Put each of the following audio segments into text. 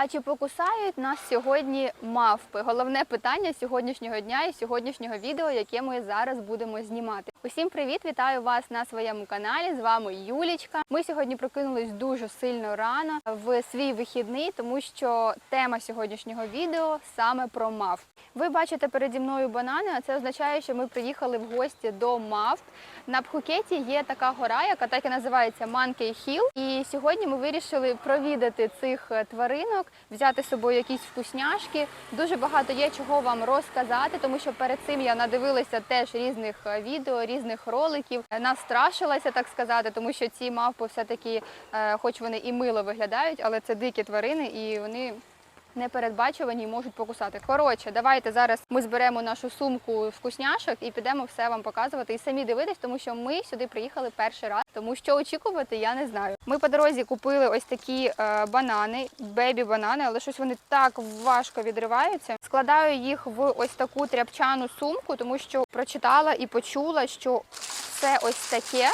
А чи покусають нас сьогодні мавпи? Головне питання сьогоднішнього дня і сьогоднішнього відео, яке ми зараз будемо знімати. Усім привіт! Вітаю вас на своєму каналі. З вами Юлічка. Ми сьогодні прокинулись дуже сильно рано в свій вихідний, тому що тема сьогоднішнього відео саме про мавп. Ви бачите переді мною банани, а це означає, що ми приїхали в гості до мавп. На Пхукеті є така гора, яка так і називається Monkey Hill. І сьогодні ми вирішили провідати цих тваринок, взяти з собою якісь вкусняшки. Дуже багато є чого вам розказати, тому що перед цим я надивилася теж різних е, відео, різних роликів. Е, Настрашилася, так сказати, тому що ці мавпи все-таки, е, хоч вони і мило виглядають, але це дикі тварини, і вони непередбачувані і можуть покусати. Коротше, давайте зараз ми зберемо нашу сумку вкусняшок і підемо все вам показувати і самі дивитись, тому що ми сюди приїхали перший раз. Тому що очікувати, я не знаю. Ми по дорозі купили ось такі е, банани, бебі-банани, але щось вони так важко відриваються. Складаю їх в ось таку тряпчану сумку, тому що прочитала і почула, що це ось таке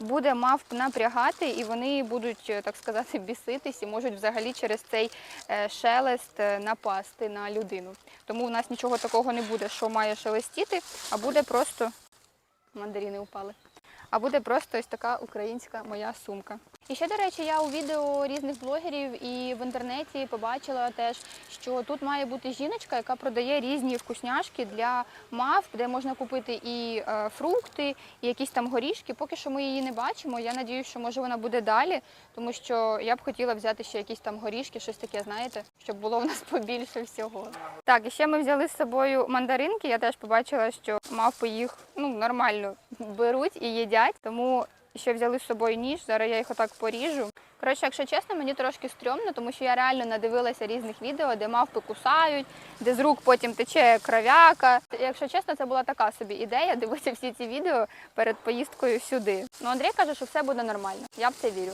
буде мавп напрягати, і вони будуть, е, так сказати, біситись і можуть взагалі через цей е, шелест е, напасти на людину. Тому у нас нічого такого не буде, що має шелестіти, а буде просто мандаріни упали. А буде просто ось така українська моя сумка. І ще, до речі, я у відео різних блогерів і в інтернеті побачила теж, що тут має бути жіночка, яка продає різні вкусняшки для мавп, де можна купити і е, фрукти, і якісь там горішки. Поки що ми її не бачимо. Я надіюсь, що може вона буде далі, тому що я б хотіла взяти ще якісь там горішки, щось таке, знаєте, щоб було в нас побільше всього. Так, і ще ми взяли з собою мандаринки. Я теж побачила, що мавпи їх ну нормально беруть і їдять, тому ще взяли з собою ніж. Зараз я їх отак поріжу. Коротше, якщо чесно, мені трошки стрьомно, тому що я реально надивилася різних відео, де мавпи кусають, де з рук потім тече кров'яка. Якщо чесно, це була така собі ідея дивитися всі ці відео перед поїздкою сюди. Ну Андрій каже, що все буде нормально. Я в це вірю.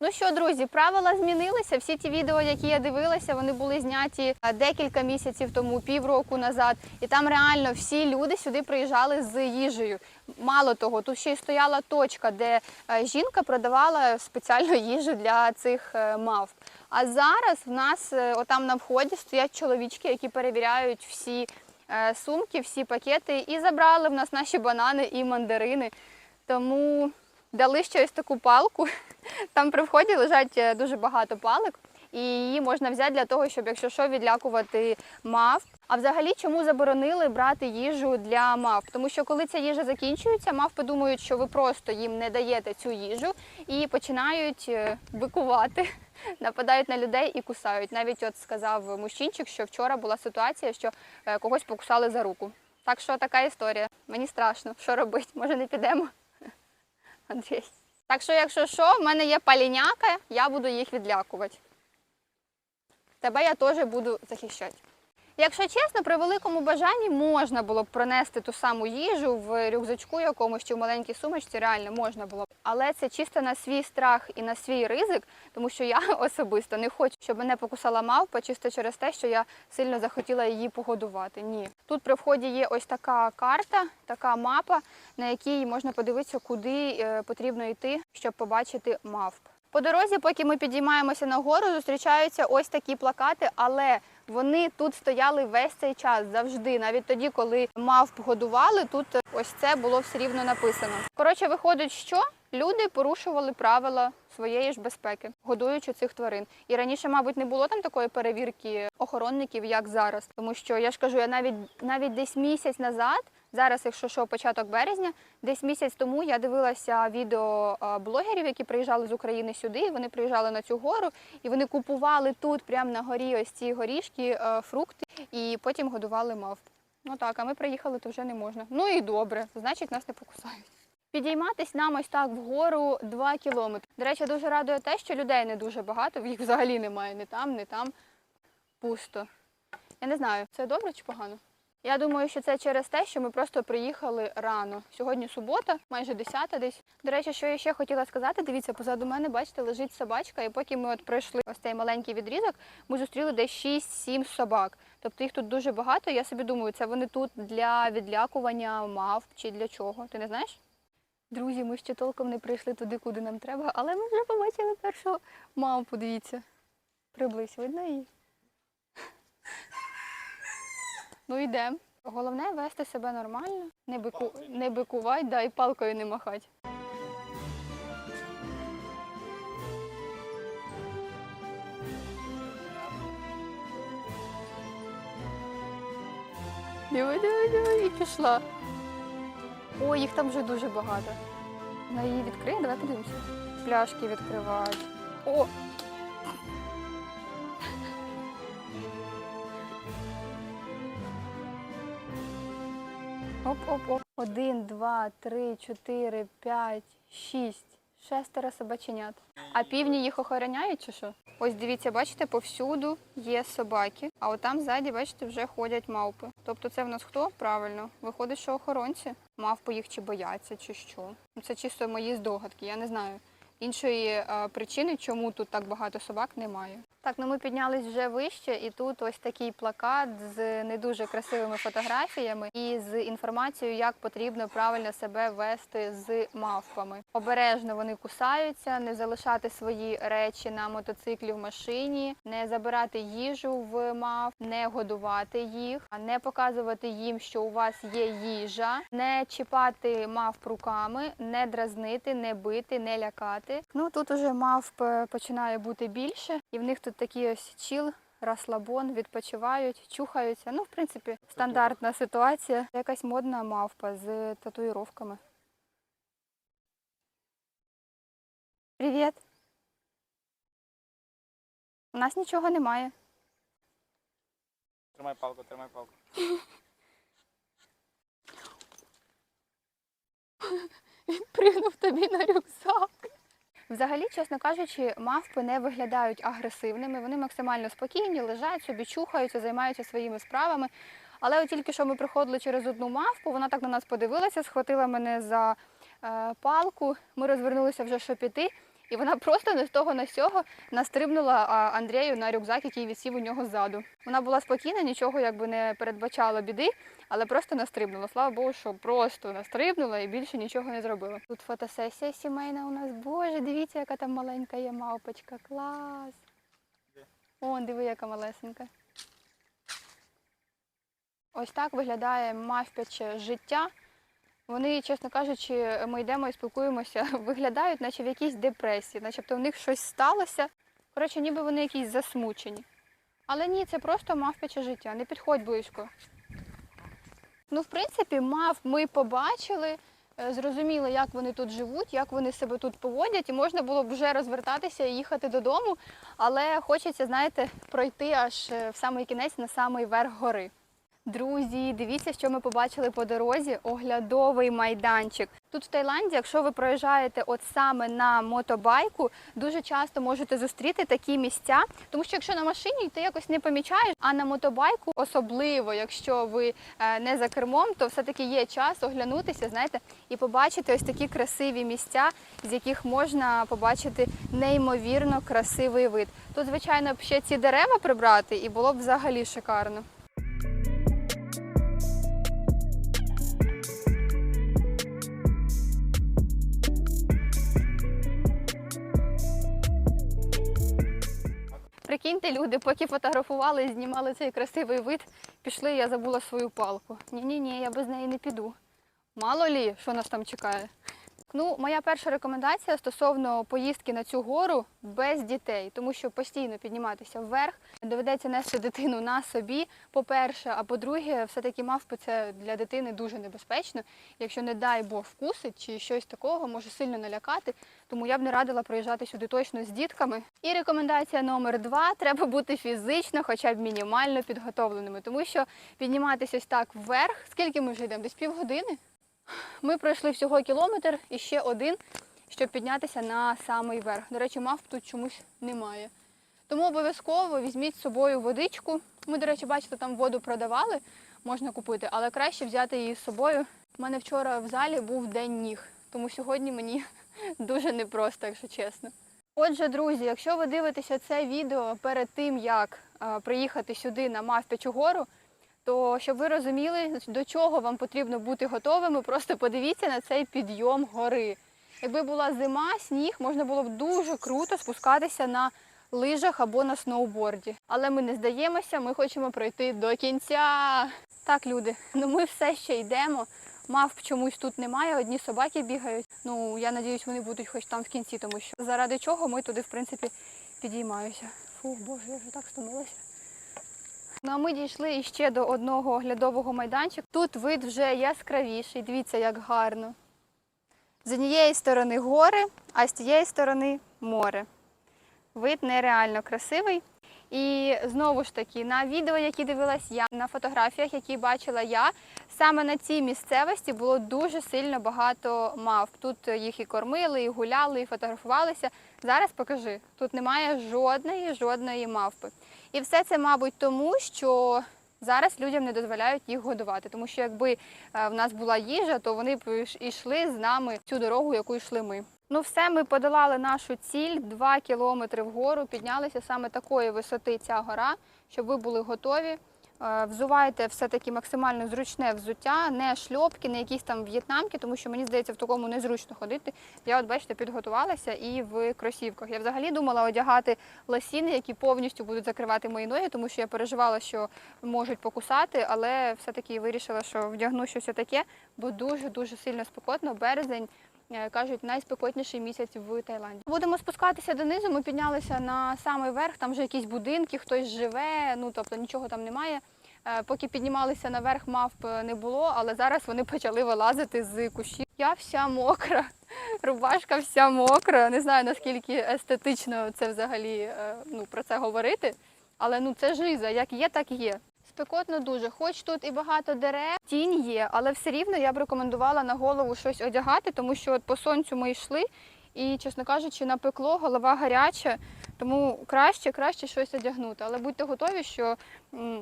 Ну що, друзі, правила змінилися. Всі ті відео, які я дивилася, вони були зняті декілька місяців тому, півроку назад. І там реально всі люди сюди приїжджали з їжею. Мало того, тут ще й стояла точка, де е, жінка продавала спеціальну їжу для цих е, мавп. А зараз в нас е, отам на вході стоять чоловічки, які перевіряють всі сумки, всі пакети і забрали в нас наші банани і мандарини. Тому дали ще ось таку палку. Там при вході лежать е, дуже багато палок, і її можна взяти для того, щоб, якщо що, відлякувати мавп. А взагалі, чому заборонили брати їжу для мавп? Тому що коли ця їжа закінчується, мавпи думають, що ви просто їм не даєте цю їжу і починають е, бикувати, нападають на людей і кусають. Навіть от сказав мужчинчик, що вчора була ситуація, що е, когось покусали за руку. Так що така історія. Мені страшно, що робити? Може не підемо? Андрій. Так що, якщо що, в мене є паліняка, я буду їх відлякувати. Тебе я теж буду захищати. Якщо чесно, при великому бажанні можна було б пронести ту саму їжу в рюкзачку якомусь чи в маленькій сумочці, реально можна було б. Але це чисто на свій страх і на свій ризик, тому що я особисто не хочу, щоб мене покусала мавпа, чисто через те, що я сильно захотіла її погодувати. Ні. Тут при вході є ось така карта, така мапа, на якій можна подивитися, куди е, потрібно йти, щоб побачити мавп. По дорозі, поки ми підіймаємося на гору, зустрічаються ось такі плакати, але вони тут стояли весь цей час завжди. Навіть тоді, коли мавп годували, тут ось це було все рівно написано. Коротше, виходить, що люди порушували правила своєї ж безпеки, годуючи цих тварин. І раніше, мабуть, не було там такої перевірки охоронників, як зараз. Тому що я ж кажу, я навіть навіть десь місяць назад. Зараз, якщо що, початок березня, десь місяць тому я дивилася відео блогерів, які приїжджали з України сюди. і Вони приїжджали на цю гору і вони купували тут, прямо на горі, ось ці горішки, фрукти, і потім годували мавп. Ну так, а ми приїхали, то вже не можна. Ну і добре, значить нас не покусають. Підійматись нам ось так вгору 2 кілометри. До речі, дуже радує те, що людей не дуже багато, їх взагалі немає ні там, ні там. Пусто. Я не знаю, це добре чи погано? Я думаю, що це через те, що ми просто приїхали рано. Сьогодні субота, майже 10 десь. До речі, що я ще хотіла сказати, дивіться, позаду мене, бачите, лежить собачка, і поки ми от пройшли ось цей маленький відрізок, ми зустріли десь 6-7 собак. Тобто їх тут дуже багато. Я собі думаю, це вони тут для відлякування мавп чи для чого. Ти не знаєш? Друзі, ми ще толком не прийшли туди, куди нам треба, але ми вже побачили першу мавпу, дивіться. Приблизь, видно її? Ну йдемо. Головне вести себе нормально, не, бику... не бикувати, да, і палкою не махати. Диви, диви, диви, і пішла. Ой, їх там вже дуже багато. Вона її відкриє, давай подивимося. Пляшки відкривають. О! Оп-оп-оп. Один, два, три, чотири, п'ять, шість. Шестеро собаченят. А півні їх охороняють чи що? Ось дивіться, бачите, повсюду є собаки, а от там ззаді, бачите, вже ходять мавпи. Тобто це в нас хто? Правильно. Виходить, що охоронці. Мавпи їх чи бояться, чи що. Це чисто мої здогадки, я не знаю. Іншої е, причини, чому тут так багато собак, немає. Так, ну ми піднялись вже вище, і тут ось такий плакат з не дуже красивими фотографіями і з інформацією, як потрібно правильно себе вести з мавпами. Обережно вони кусаються, не залишати свої речі на мотоциклі в машині, не забирати їжу в мав, не годувати їх, а не показувати їм, що у вас є їжа, не чіпати мавп руками, не дразнити, не бити, не лякати. Ну тут уже мавп е, починає бути більше, і в них тут такий ось чіл. Розслабон, відпочивають, чухаються. Ну, в принципі, стандартна ситуація. Якась модна мавпа з татуїровками. Привіт. У нас нічого немає. Тримай палку, тримай палку. Він Пригнув тобі на рюкзак. Взагалі, чесно кажучи, мавпи не виглядають агресивними. Вони максимально спокійні, лежать собі, чухаються, займаються своїми справами. Але от тільки що ми проходили через одну мавпу, вона так на нас подивилася, схватила мене за е, палку. Ми розвернулися вже щоб піти, і вона просто не з того на сього настрибнула Андрію на рюкзак, який висів у нього ззаду. Вона була спокійна, нічого якби не передбачала біди, але просто настрибнула. Слава Богу, що просто настрибнула і більше нічого не зробила. Тут фотосесія сімейна у нас. Боже, дивіться, яка там маленька є мавпочка. Клас. О, диви, яка малесенька. Ось так виглядає мавпяче життя. Вони, чесно кажучи, ми йдемо і спілкуємося, виглядають, наче в якійсь депресії, начебто в них щось сталося. Коротше, ніби вони якісь засмучені. Але ні, це просто мавпяче життя. Не підходь близько. Ну, в принципі, мав ми побачили, е, зрозуміли, як вони тут живуть, як вони себе тут поводять, і можна було б вже розвертатися і їхати додому. Але хочеться, знаєте, пройти аж е, в самий кінець на самий верх гори. Друзі, дивіться, що ми побачили по дорозі. Оглядовий майданчик. Тут в Таїланді, якщо ви проїжджаєте от саме на мотобайку, дуже часто можете зустріти такі місця, тому що якщо на машині ти якось не помічаєш, а на мотобайку, особливо якщо ви е, не за кермом, то все-таки є час оглянутися, знаєте, і побачити ось такі красиві місця, з яких можна побачити неймовірно красивий вид. Тут, звичайно, б ще ці дерева прибрати, і було б взагалі шикарно. Прикиньте, люди, поки фотографували знімали цей красивий вид, пішли, я забула свою палку. Ні-ні, ні, я без неї не піду. Мало лі, що нас там чекає. Ну, моя перша рекомендація стосовно поїздки на цю гору без дітей, тому що постійно підніматися вверх, доведеться нести дитину на собі, по-перше, а по-друге, все-таки мавпи це для дитини дуже небезпечно. Якщо, не дай Бог, вкусить чи щось такого, може сильно налякати. Тому я б не радила приїжджати сюди точно з дітками. І рекомендація номер два: треба бути фізично, хоча б мінімально підготовленими, тому що підніматися ось так вверх, скільки ми вже йдемо? Десь півгодини. Ми пройшли всього кілометр і ще один, щоб піднятися на самий верх. До речі, мавп тут чомусь немає. Тому обов'язково візьміть з собою водичку. Ми, до речі, бачите, там воду продавали, можна купити, але краще взяти її з собою. У мене вчора в залі був день ніг, тому сьогодні мені дуже непросто, якщо чесно. Отже, друзі, якщо ви дивитеся це відео перед тим, як приїхати сюди на Мавпячу гору, то щоб ви розуміли, до чого вам потрібно бути готовими, просто подивіться на цей підйом гори. Якби була зима, сніг, можна було б дуже круто спускатися на лижах або на сноуборді. Але ми не здаємося, ми хочемо пройти до кінця. Так, люди, ну ми все ще йдемо. Мавп чомусь тут немає, одні собаки бігають. Ну, я надіюсь, вони будуть хоч там в кінці, тому що заради чого ми туди, в принципі, підіймаємося. Фух, боже, я вже так стомилася. Ну а ми дійшли іще до одного оглядового майданчика. Тут вид вже яскравіший. Дивіться, як гарно. З однієї сторони гори, а з тієї сторони море. Вид нереально красивий. І знову ж таки, на відео, які дивилась я, на фотографіях, які бачила я, саме на цій місцевості було дуже сильно багато мавп. Тут їх і кормили, і гуляли, і фотографувалися. Зараз покажи, тут немає жодної, жодної мавпи. І все це, мабуть, тому, що зараз людям не дозволяють їх годувати. Тому що якби е, в нас була їжа, то вони б йш- йшли з нами цю дорогу, яку йшли ми. Ну, все, ми подолали нашу ціль 2 кілометри вгору. Піднялися саме такої висоти ця гора, щоб ви були готові. Е, Взувайте все-таки максимально зручне взуття, не шльопки, не якісь там в'єтнамки, тому що мені здається, в такому незручно ходити. Я, от бачите, підготувалася і в кросівках. Я взагалі думала одягати лосіни, які повністю будуть закривати мої ноги, тому що я переживала, що можуть покусати, але все-таки вирішила, що вдягну щось таке, бо дуже дуже сильно спекотно. Березень. Е, Кажуть, найспекотніший місяць в Таїланді. Будемо спускатися донизу. Ми піднялися на самий верх, там вже якісь будинки, хтось живе, ну тобто нічого там немає. Е, Поки піднімалися наверх, мавп не було, але зараз вони почали вилазити з кущів. Я вся мокра, рубашка вся мокра. Не знаю наскільки естетично це взагалі е, ну, про це говорити. Але ну це жиза, як є, так і є. Спекотно дуже, хоч тут і багато дерев, тінь є, але все рівно я б рекомендувала на голову щось одягати, тому що от по сонцю ми йшли, і, чесно кажучи, напекло, голова гаряча, тому краще, краще щось одягнути. Але будьте готові, що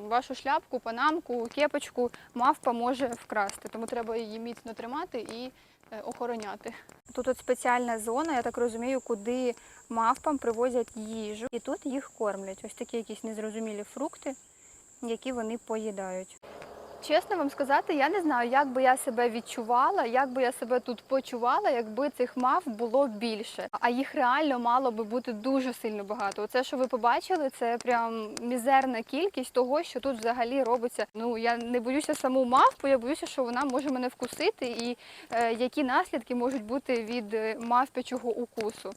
вашу шляпку, панамку, кепочку мавпа може вкрасти, тому треба її міцно тримати і е, охороняти. Тут от спеціальна зона, я так розумію, куди мавпам привозять їжу, і тут їх кормлять. Ось такі якісь незрозумілі фрукти, які вони поїдають. Чесно вам сказати, я не знаю, як би я себе відчувала, як би я себе тут почувала, якби цих мав було більше. А їх реально мало би бути дуже сильно багато. Оце, що ви побачили, це прям мізерна кількість того, що тут взагалі робиться. Ну я не боюся саму мавпу, я боюся, що вона може мене вкусити, і е, які наслідки можуть бути від е, мавпячого укусу.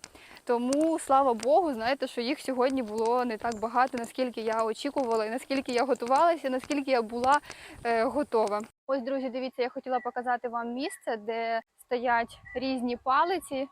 Тому слава Богу, знаєте, що їх сьогодні було не так багато, наскільки я очікувала, і наскільки я готувалася, наскільки я була е, готова. Ось, друзі, дивіться, я хотіла показати вам місце, де стоять різні палиці,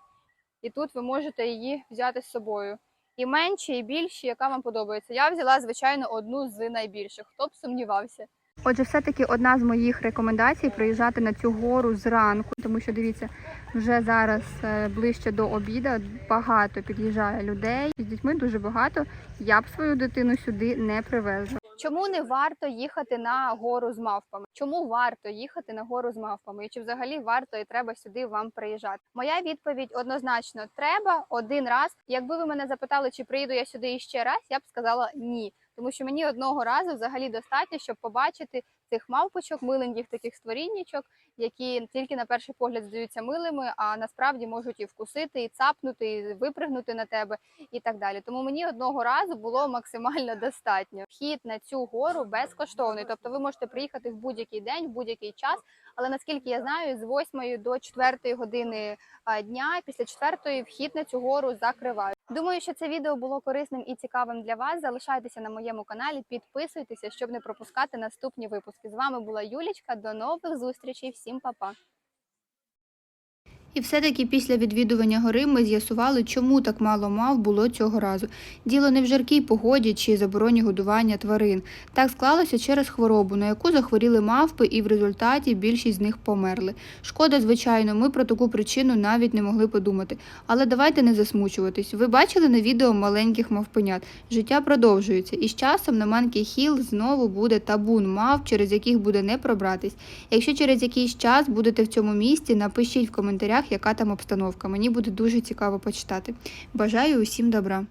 і тут ви можете її взяти з собою. І менші, і більші, яка вам подобається. Я взяла, звичайно, одну з найбільших. Хто б сумнівався. Отже, все-таки одна з моїх рекомендацій приїжджати на цю гору зранку, тому що дивіться, вже зараз е, ближче до обіда багато під'їжджає людей. З дітьми дуже багато. Я б свою дитину сюди не привезла. Чому не варто їхати на гору з мавпами? Чому варто їхати на гору з мавпами? І чи взагалі варто і треба сюди вам приїжджати? Моя відповідь однозначно треба один раз. Якби ви мене запитали, чи приїду я сюди іще раз, я б сказала ні. Тому що мені одного разу взагалі достатньо, щоб побачити цих мавпочок, миленьких таких створіннячок, які тільки на перший погляд здаються милими, а насправді можуть і вкусити, і цапнути, і випригнути на тебе, і так далі. Тому мені одного разу було максимально достатньо. Вхід на цю гору безкоштовний, тобто ви можете приїхати в будь-який день, в будь-який час. Але наскільки я знаю, з 8 до 4 години дня, після 4 вхід на цю гору закривають. Думаю, що це відео було корисним і цікавим для вас. Залишайтеся на моєму каналі, підписуйтеся, щоб не пропускати наступні випуски. З вами була Юлічка. До нових зустрічей. Всім па-па! І все-таки після відвідування гори ми з'ясували, чому так мало мав було цього разу. Діло не в жаркій погоді чи забороні годування тварин. Так склалося через хворобу, на яку захворіли мавпи, і в результаті більшість з них померли. Шкода, звичайно, ми про таку причину навіть не могли подумати. Але давайте не засмучуватись. Ви бачили на відео маленьких мавпенят. Життя продовжується, і з часом на Манкі Хіл знову буде табун мав, через яких буде не пробратись. Якщо через якийсь час будете в цьому місті, напишіть в коментарях, яка там обстановка. Мені буде дуже цікаво почитати. Бажаю усім добра.